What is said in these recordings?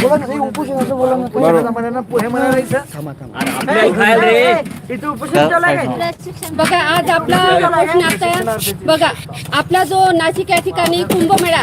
बोला ना हे उपोषणाचं बोला ना पोहे म्हणाला पोहे म्हणाला इथं आपल्याला खायला रे इथं उपोषण चालू आहे. काय? बघा आज आपला प्रश्न आहे. बघा आपला जो नाशिक या ठिकाणी कुंभमेळा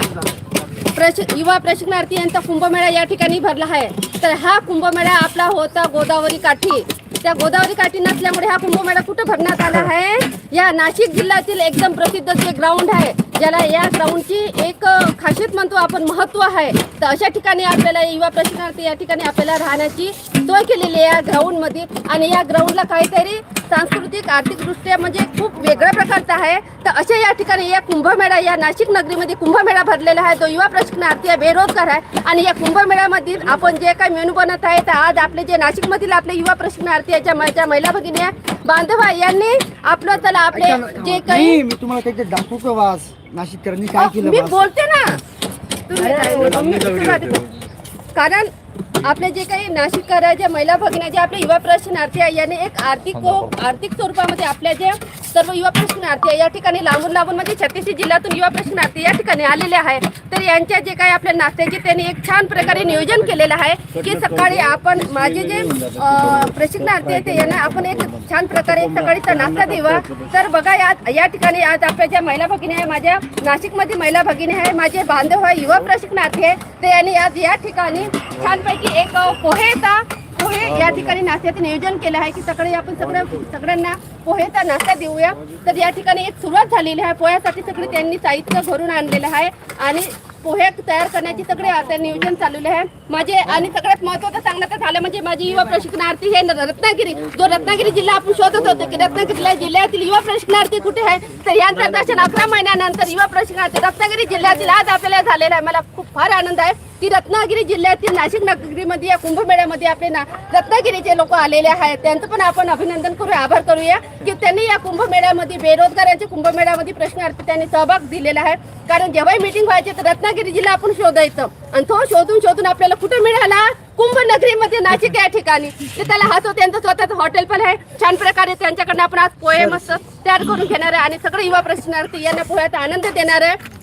प्रश युवा प्रशिक्षणार्थी यांचा कुंभमेळा या ठिकाणी भरला आहे. तर हा कुंभमेळा आपला होता गोदावरी काठी. त्या गोदावरी काठी नसल्यामुळे हा कुंभमेळा कुठं भरण्यात आला आहे? या नाशिक जिल्ह्यातील एकदम प्रसिद्ध जे ग्राउंड आहे ज्याला या ग्राउंडची एक खासियत म्हणतो आपण महत्त्व आहे. तर अशा ठिकाणी आपल्याला युवा प्रशिक्षणार्थी या ठिकाणी आपल्याला राहण्याची सोय केलेली आहे या ग्राउंडमध्ये आणि या ग्राउंडला काहीतरी सांस्कृतिक आर्थिकदृष्ट्या म्हणजे खूप वेगळ्या प्रकारचा आहे. तर अशा या ठिकाणी या कुंभमेळा या नाशिक नगरीमध्ये कुंभमेळा भरलेला आहे. तो युवा प्रशिक्षणार्थी आहे बेरोजगार आहे. आणि या कुंभमेळ्यामधील आपण जे काही मेनू बनत आहे तर आज आपले जे नाशिकमधील आपले युवा प्रशिक्षणार्थी आहे, ज्या ज्या महिला भगिनी आहे बांधव आहे यांनी आपलं चला आपले जे काही नाही, मी तुम्हाला काही दाखवू का वास? नाशिककरांनी काय केलं मी? बोलते ना. बोलते? कारण आपले जे काही नाशिककर ज्या महिला भगिनी जे आपले युवा प्रशिक्षणार्थी आहे यांनी एक आर्थिक आर्थिक स्वरूपामध्ये आपल्या जे सर्व युवा प्रशिक्षणार्थी आहे या ठिकाणी लांबून लांबून म्हणजे छत्तीसगड जिल्ह्यातून युवा प्रशिक्षणार्थी या ठिकाणी आलेले आहे. तर यांच्या जे काही आपल्या नाश्त्याचे त्यांनी एक छान प्रकारे नियोजन केलेलं आहे की सकाळी आपण माझे जे प्रशिक्षणार्थी आहे ते यांना आपण एक छान प्रकारे सकाळीचा नाश्ता देवा. तर बघा या या ठिकाणी आज आपल्या ज्या महिला भगिनी आहे माझ्या नाशिकमध्ये महिला भगिनी आहे माझे बांधव आहे युवा प्रशिक्षणार्थी आहे. ते यांनी आज या ठिकाणी छानपैकी एक पोहेचा पोहे या ठिकाणी नाश्त्याचं नियोजन केलं आहे की सकाळी आपण सगळ्या सगळ्यांना पोहेचा नाश्ता देऊया. तर या ठिकाणी एक सुरुवात झालेली आहे. पोह्यासाठी सगळे त्यांनी साहित्य घरून आणलेलं आहे. आणि पोहे तयार करण्याची सगळे आता नियोजन चाललेले आहे. माझे आणि सगळ्यात महत्वाचं सांगण्याचं झालं म्हणजे माझी युवा प्रशिक्षणार्थी हे न- रत्नागिरी जो रत्नागिरी जिल्हा आपण शोधत होतो की रत्नागिरी जिल्ह्यातील युवा प्रशिक्षणार्थी कुठे आहे? तर यांचं दर्शन अकरा महिन्यानंतर युवा प्रशिक्षणार्थी रत्नागिरी जिल्ह्यातील आज आपल्याला झालेला आहे. मला खूप फार आनंद आहे. की रत्नागिरी जिल्ह्यातील नाशिक नगरीमध्ये या कुंभमेळ्यामध्ये आपले ना रत्नागिरीचे लोक आलेले आहेत. त्यांचं पण आपण अभिनंदन करूया आभार करूया की त्यांनी या कुंभमेळ्यामध्ये बेरोजगारांच्या कुंभमेळ्यामध्ये प्रश्नार्थी त्यांनी सहभाग दिलेला आहे. कारण जेव्हाही मीटिंग व्हायची तर रत्नागिरी जिल्हा आपण शोधायचं. आणि तो शोधून शोधून आपल्याला कुठे मिळाला? कुंभनगरीमध्ये नाशिक या ठिकाणी. ते त्याला हा त्यांचं स्वतःचं हॉटेल पण आहे छान प्रकारे त्यांच्याकडनं आपण आज पोहे मस्त तयार करून घेणार आहे. आणि सगळे युवा प्रश्नार्थी यांना पोह्याचा आनंद देणार आहे.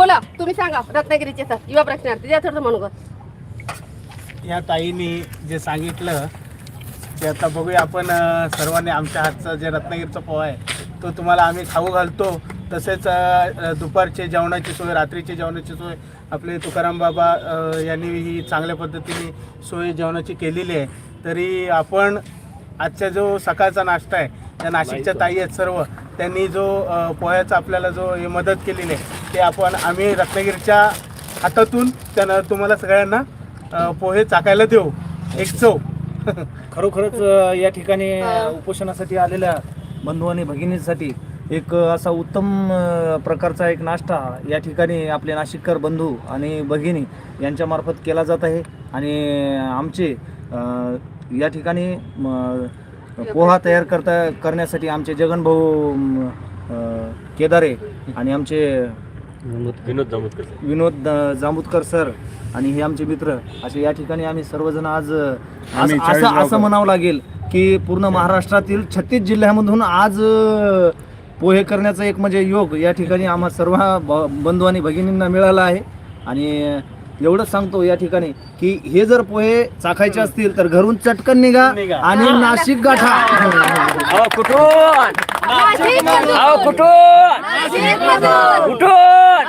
बोला तुम्ही सांगा रत्नागिरीचे सर. युवा प्रशिक्षणार्थी द्या थोडं म्हणू. या ताईंनी जे सांगितलं ते आता बघूया आपण अ, सर्वांनी आमच्या हातचा जे रत्नागिरीचा पोहा आहे तो तुम्हाला आम्ही खाऊ घालतो. तसेच अ, दुपारचे जेवणाची सोय रात्रीची जेवणाची सोय आपले तुकाराम बाबा अ, यांनी ही चांगल्या पद्धतीने सोय जेवणाची केलेली आहे. तरी आपण आजचा जो सकाळचा नाश्ता आहे त्या नाशिकच्या ताई आहेत सर्व. त्यांनी जो पोह्याचा आपल्याला जो हे मदत केलेली आहे ते आपण आम्ही रत्नागिरीच्या हातातून त्यानं तुम्हाला सगळ्यांना पोहे चाकायला देऊ. एक चव. खरोखरच या ठिकाणी उपोषणासाठी आलेल्या बंधू आणि भगिनींसाठी एक असा उत्तम प्रकारचा एक नाश्ता या ठिकाणी आपले नाशिककर बंधू आणि भगिनी यांच्यामार्फत केला जात आहे. आणि आमचे या ठिकाणी पोहा तयार करता करण्यासाठी आमचे जगनभाऊ म, अ, केदारे आणि आमचे विनोद अ, जांबुतकर सर आणि हे आमचे मित्र. असे या ठिकाणी आम्ही सर्वजण आज अ, असं असं- असं म्हणावं लागेल की पूर्ण महाराष्ट्रातील छत्तीस जिल्ह्यामधून आज अ, पोहे करण्याचा एक म्हणजे योग या ठिकाणी आम्हा सर्व ब- बंधू आणि भगिनींना मिळाला आहे. आणि एवढंच सांगतो या ठिकाणी की हे जर पोहे चाखायचे असतील तर घरून चटकन निघा. आणि नाशिक गाठा कुठून कुठून! कुठून!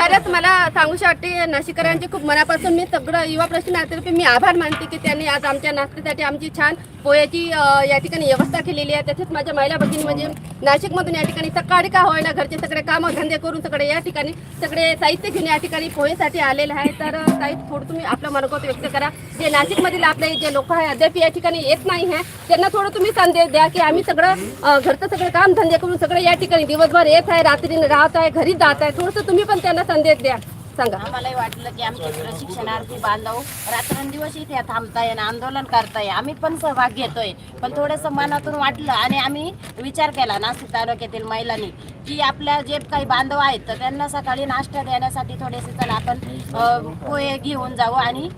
खरंच मला सांगूशी वाटते नाशिककरांचे खूप मनापासून मी सगळं युवा प्रश्नार्थी मी आभार मानते की त्यांनी आज आमच्या नाश्त्यासाठी आमची छान पोह्याची या ठिकाणी व्यवस्था केलेली आहे. तसेच माझ्या महिला भगिनी म्हणजे नाशिकमधून या ठिकाणी सकाळी का होईना घरचे सगळे कामं धंदे करून सगळे या ठिकाणी सगळे साहित्य घेऊन या ठिकाणी पोहेसाठी आलेलं आहे तर साहित्य थोडं तुम्ही आपलं मनोगत व्यक्त करा. जे नाशिकमधील आपले जे लोक आहे अद्याप या ठिकाणी येत नाही आहे त्यांना थोडं तुम्ही संदेश द्या की आम्ही सगळं घरचं सगळं काम धंदे करून सगळे या ठिकाणी दिवसभर येत आहे रात्री राहत आहे घरी जात आहे. थोडंसं तुम्ही पण त्यांना संदेश द्या. सांगा. आम्हालाही वाटलं की आमचे प्रशिक्षणार्थी बांधव रात्रंदिवस इथे थांबताय आणि आंदोलन करताय. आम्ही पण सहभाग घेतोय. पण थोडंसं मनातून वाटलं आणि आम्ही विचार केला नाशिक तालुक्यातील महिलांनी की आपल्या जे काही बांधव आहेत तर त्यांना सकाळी नाश्ता देण्यासाठी थोडेसे चला आपण पोहे घेऊन जाऊ आणि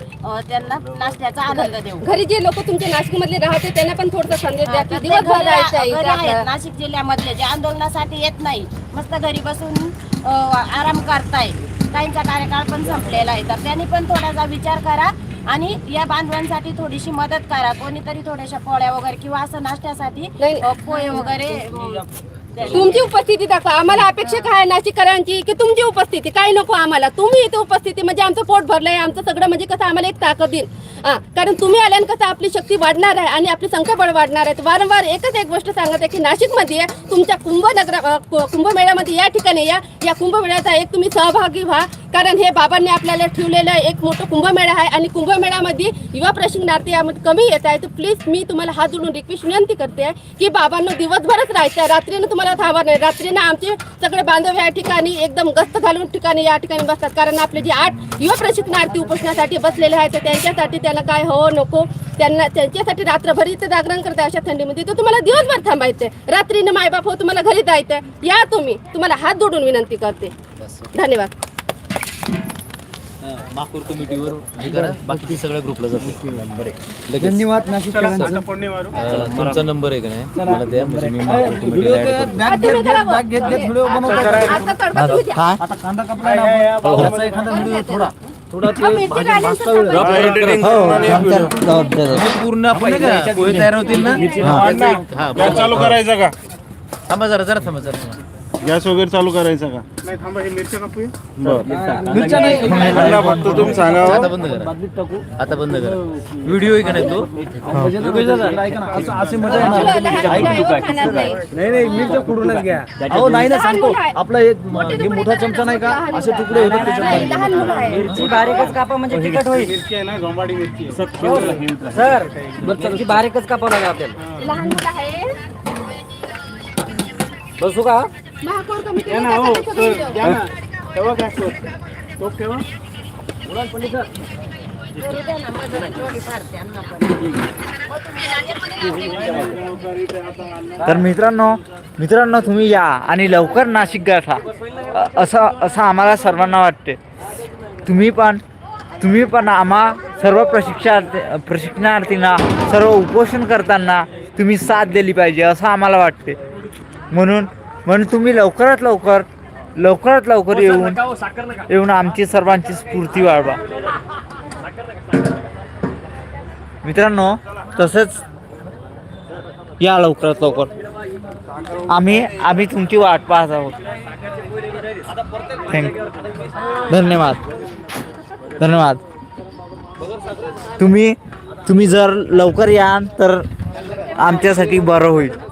त्यांना नाश्त्याचा आनंद देऊ. घरी जे लोक तुमच्या नाशिकमधले राहते त्यांना पण थोडंसं संदेश द्या की दिवसभर. नाशिक जिल्ह्यामधले जे आंदोलनासाठी येत नाही मस्त घरी बसून आराम करताय. काहींचा कार्यकाळ पण संपलेला आहे. तर त्यांनी पण थोडासा विचार करा आणि या बांधवांसाठी थोडीशी मदत करा. कोणीतरी थोड्याशा पोळ्या वगैरे किंवा असं नाश्त्यासाठी पोहे वगैरे. तुमची उपस्थिती दाखवा. आम्हाला अपेक्षा काय नाशिककरांची? की तुमची उपस्थिती. काय नको आम्हाला? तुम्ही इथे उपस्थिती म्हणजे आमचं पोट भरलंय आमचं सगळं म्हणजे कसं आम्हाला एक ताकद देईल. हा कारण तुम्ही आल्यान कसं आपली शक्ती वाढणार आहे आणि आपली संख्याबळ वाढणार आहे. वारंवार एकच एक गोष्ट सांगत आहे की नाशिकमध्ये तुमच्या कुंभनगर कुंभमेळ्यामध्ये या ठिकाणी या या कुंभमेळ्याचा एक तुम्ही सहभागी व्हा. कारण हे बाबांनी आपल्याला ठेवलेलं एक मोठं कुंभमेळा आहे आणि कुंभमेळ्यामध्ये युवा प्रशिक्षणार्थी यामध्ये कमी येत आहे. तर प्लीज मी तुम्हाला हात जोडून रिक्वेस्ट विनंती करते की बाबांना दिवसभरच राहायचं आहे रात्रीनं तुम्हाला थांबा नाही. रात्रीनं आमचे सगळे बांधव या ठिकाणी एकदम गस्त घालून ठिकाणी या ठिकाणी बसतात. कारण आपले जे आठ युवा प्रशिक्षणार्थी उपोषणासाठी बसलेले आहेत तर त्यांच्यासाठी त्यांना काय हो नको त्यांना त्यांच्यासाठी रात्रभर इथे जागरण करते अशा थंडीमध्ये. तर तुम्हाला दिवसभर थांबायचं रात्रीनं मायबाप हो तुम्हाला घरी जायचं या तुम्ही. तुम्हाला हात जोडून विनंती करते. धन्यवाद. माकूर कमिटीवर हे करा. बाकीचे सगळ्या ग्रुपला जाते नंबर आहे लगेच. धन्यवाद अं, तुमचा नंबर आहे का नाही मला द्या म्हणजे मी माकूर व्हिडिओ कमिटीला ऍड करतो. बॅग घेत घेत बॅग घेत घेत व्हिडिओ बनवतात आता तडका तुम्ही द्या. आता कांदा कापलाय ना आपण. त्याचा एखादा व्हिडिओ थोडा. थोडा ते मिरची भाजी राहिली भाजता तर वेळ तुम्ही पूर्ण पोहे तयार होतील ना? हा चालू करायचा का? थांबा जरा जरा थांबा जरा. थांबा. गॅस वगैरे चालू करायचा का? नाही थांबा हे मिरच्या कापूया. मिरच्या नाही मला फक्त तुम्ही आता सांगा बंद करा. बादलीत टाकू. आता बंद करा. व्हिडिओ आहे का नाही तो? योगेश दादा, ऐका ना, असं असे मजा येणार लहान मुलं खाणार नाही. नाही नाही मिरच्या कुडूनच घ्या. अहो नाही ना सांगतो. आपला एक म- हे मोठा चमचा नाही का? असे तुकडे होतात नाही, त्याच्यामध्ये लहान मुलं आहे. मिरची बारीकच कापा म्हणजे तिखट होईल. मिरची आहे ना गंबाडी मिरची आहे. सर मिरची बारीकच कापावं लागेल आपल्याला. लहान मुलं आहे बसू का? महापौर कमिटी द्या ना हो सर द्या ना. ठेवा गॅस वर टोप ठेवा. तर मित्रांनो मित्रांनो तुम्ही या आणि लवकर नाशिक गाठा असं असं आम्हाला सर्वांना वाटते. तुम्ही पण तुम्ही पण आम्हा सर्व प्रशिक्षार्थी प्रशिक्षणार्थींना सर्व उपोषण करताना तुम्ही साथ दिली पाहिजे असं आम्हाला वाटते. म्हणून म्हणून तुम्ही लवकरात लवकर लवकरात लवकर येऊन येऊन आमची सर्वांची स्फूर्ती वाढवा. मित्रांनो तसंच या लवकरात लवकर. आम्ही आम्ही तुमची वाट पाहत आहोत. थँक्यू धन्यवाद. धन्यवाद. तुम्ही तुम्ही जर लवकर याल तर आमच्यासाठी बरं होईल.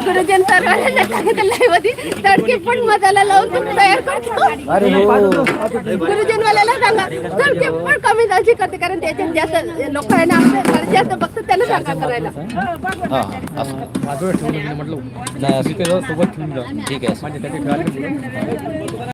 गुरुजन काय तडके पण मसाला लावून तुम्ही तयार करतो गुरुजन वाल्याला सांगा तडके पण कमी जायची करते कारण त्याच्यात जास्त लोक आहे ना जास्त बघतात त्याला सांगा करायला नाही असं ठीक आहे